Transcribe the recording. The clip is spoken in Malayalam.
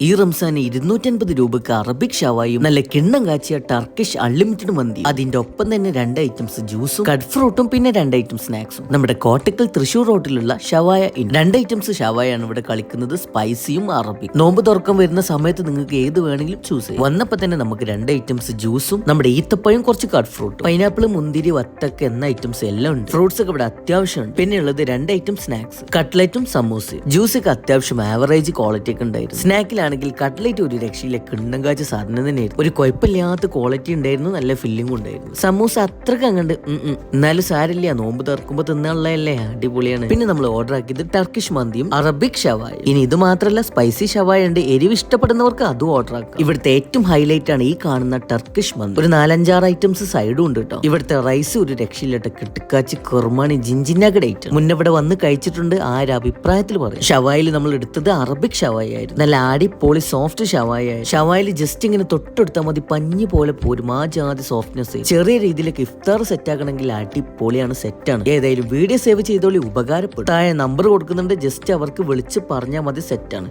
ഈ റംസാന് ഇരുന്നൂറ്റൻപത് രൂപക്ക് അറബിക് ഷവായും നല്ല കിണ്ണം കാച്ചിയ ടർക്കിഷ് അൺലിമിറ്റഡ് മന്തി അതിന്റെ ഒപ്പം തന്നെ രണ്ട് ഐറ്റംസ് ജ്യൂസും കട്ട് ഫ്രൂട്ടും പിന്നെ രണ്ട് ഐറ്റം സ്നാക്സും നമ്മുടെ കോട്ടക്കൽ തൃശൂർ റോഡിലുള്ള ഷവായ ഇൻ രണ്ട് ഐറ്റംസ് ഷവായാണ് ഇവിടെ കളിക്കുന്നത് സ്പൈസിയും അറബിക്. നോമ്പ് തുറക്കം വരുന്ന സമയത്ത് നിങ്ങൾക്ക് ഏത് വേണമെങ്കിലും ചൂസ് ചെയ്യാം. വന്നപ്പോ തന്നെ നമുക്ക് രണ്ട് ഐറ്റംസ് ജ്യൂസും നമ്മുടെ ഈത്തപ്പഴം കുറച്ച് കട്ട് ഫ്രൂട്ട് പൈനാപ്പിൾ മുന്തിരി വത്തക്ക എന്ന ഐറ്റംസ് എല്ലാം ഉണ്ട്. ഫ്രൂട്ട്സ് ഒക്കെ ഇവിടെ അത്യാവശ്യമുണ്ട്. പിന്നെ ഉള്ളത് രണ്ട് ഐറ്റം സ്നാക്സ് കട്ട്ലറ്റും സമൂസയും. ജ്യൂസ് ഒക്കെ അത്യാവശ്യം ആവറേജ് ക്വാളിറ്റി ഒക്കെ ഉണ്ടായിരുന്നു. സ്നാക്കിലാണെങ്കിൽ കട്ട്ലേറ്റ് ഒരു രക്ഷയിലെ കിണ്ണം കാച്ച സാധനം തന്നെയായിരുന്നു. ഒരു കുഴപ്പമില്ലാത്ത ക്വാളിറ്റി ഉണ്ടായിരുന്നു നല്ല ഫില്ലിംഗ് ഉണ്ടായിരുന്നു. സമൂസ അത്രയ്ക്ക് അങ്ങണ്ട്. എന്നാലും സാരില്ല നോമ്പ് തുറക്കുമ്പോൾ തിന്നാനുള്ളതല്ലേ അടിപൊളിയാണ്. പിന്നെ നമ്മൾ ഓർഡർ ആക്കിയത് ടർക്കിഷ് മന്തിയും അറബിക് ഷവായ ഇനി ഇത് മാത്രമല്ല സ്പൈസി ഷവായ ഉണ്ട്. എരിവ് ഇഷ്ടപ്പെടുന്നവർക്ക് അതും ഓർഡർ ആക്കാം. ഇവിടുത്തെ ഏറ്റവും ഹൈലൈറ്റ് ആണ് ഈ കാണുന്ന ടർക്കിഷ് മന്തി. ഒരു നാലഞ്ചാറ് ഐറ്റംസ് സൈഡും ഉണ്ട് കേട്ടോ ഇവിടുത്തെ റൈസ് ഒരു രക്ഷയില്ലട്ടെ കിട്ടിക്കാച്ചി കുർമാണി ജിഞ്ചിനഗഡ് ഐറ്റം മുന്നവിടെ വന്ന് കഴിച്ചിട്ടുണ്ട് ആ ഒരു അഭിപ്രായത്തിൽ പറയും. ഷവായിൽ നമ്മൾ എടുത്തത് അറബിക് ഷവായി ആയിരുന്നു. നല്ല അടിപൊളി സോഫ്റ്റ് ഷവായ. ഷവായിൽ ജസ്റ്റ് ഇങ്ങനെ തൊട്ടെടുത്താൽ മതി പഞ്ഞു പോലെ പോരും. ആ ജാതി സോഫ്റ്റ്നെസ് ചെറിയ രീതിയിലേക്ക് ഇഫ്താർ സെറ്റ് ആക്കണമെങ്കിൽ അടിപൊളിയാണ് സെറ്റാണ് ഏതായാലും വീഡിയോ സേവ് ചെയ്തോളി ഉപകാരപ്പെടും. നമ്പർ കൊടുക്കുന്നുണ്ട് ജസ്റ്റ് അവർക്ക് വിളിച്ച് പറഞ്ഞാൽ മതി സെറ്റാണ്